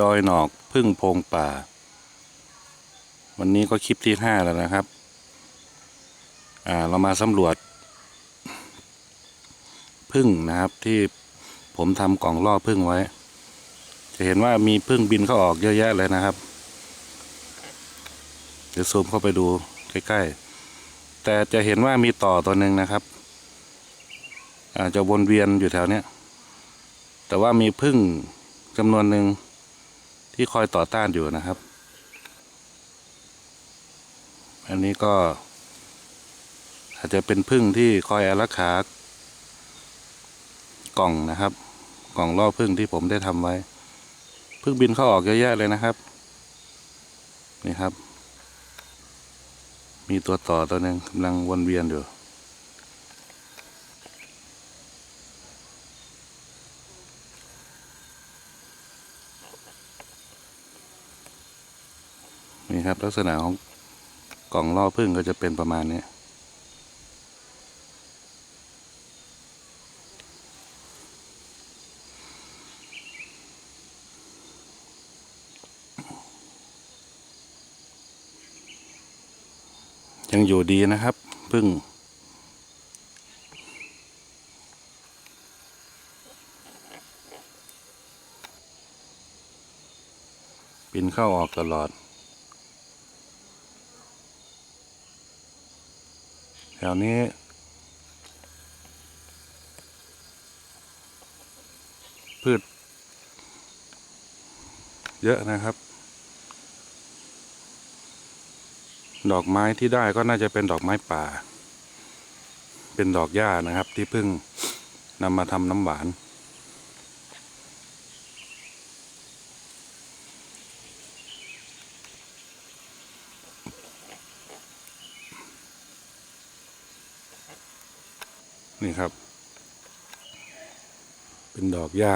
ดอยหนอกพึ่งโพงป่า วันนี้ก็คลิปที่ห้าแล้วนะครับ อ่าเรามาสำรวจ พึ่งนะครับที่ผมทำกล่องล่อพึ่งไว้ จะเห็นว่ามีพึ่งบินเข้าออกเยอะแยะเลยนะครับ เดี๋ยวซูมเข้าไปดูใกล้ๆ แต่จะเห็นว่ามีต่อตัวหนึ่งนะครับอาจจะวนเวียนอยู่แถวเนี้ยแต่ว่ามีพึ่งจำนวนหนึ่ง ที่คอยต่อต้านอยู่นะครับ อันนี้ก็ อาจจะเป็นพึ่งที่คอยอารักขากล่องนะครับ กล่องล่อพึ่งที่ผมได้ทำไว้ พึ่งบินเข้าออกเยอะแยะเลยนะครับ นี่ครับ มีตัวต่อตัวหนึ่งกำลังวนเวียนอยู่ นี่ครับลักษณะของกล่องล่อพึ่งก็จะเป็นประมาณนี้ยังอยู่ดีนะครับพึ่งบินเข้าออกตลอด แถวนี้ พืช เยอะนะครับ ดอกไม้ที่ได้ก็น่าจะเป็นดอกไม้ป่า เป็นดอกหญ้านะครับที่เพิ่งนำมาทำน้ำหวาน นี่ครับ เป็นดอกหญ้า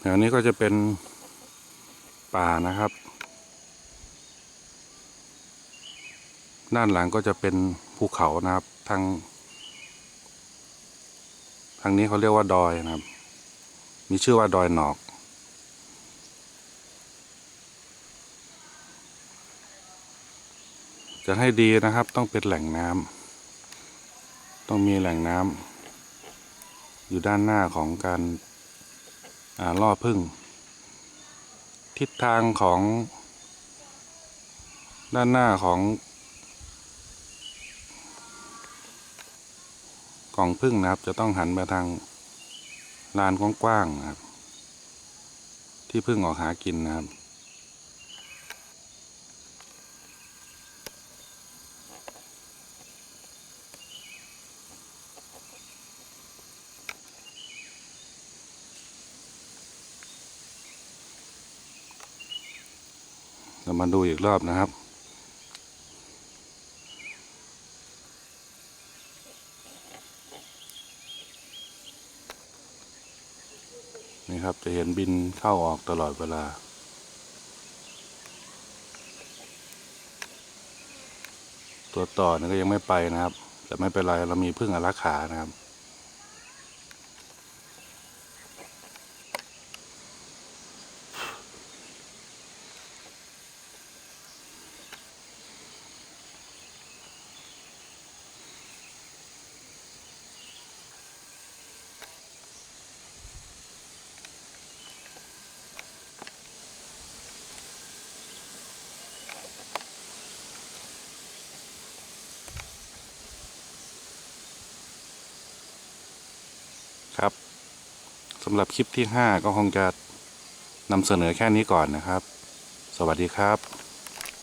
แถวนี้ก็จะเป็นป่านะครับ ด้านหลังก็จะเป็นภูเขานะครับ ทาง ทางนี้เขาเรียกว่าดอยนะครับ มีชื่อว่าดอยหนอก จะให้ดีนะครับ ต้องเป็นแหล่งน้ำต้องมีแหล่งน้ำอยู่ด้านหน้าของการาล่อพึ่ง ทิศทางของ ด้านหน้าของกล่องพึ่งนะครับ จะต้องหันมาทางลานกว้างๆนะครับ ที่พึ่งออกหากินนะครับ เรามาดูอีกรอบนะครับ นี่ครับจะเห็นบินเข้าออกตลอดเวลาตัวต่อนี่ก็ยังไม่ไปนะครับ แต่ไม่เป็นไรเรามีพึ่งอารักขานะครับ ครับสำหรับคลิปที่ 5 ก็คงจะนำเสนอแค่นี้ก่อนนะครับ สวัสดีครับ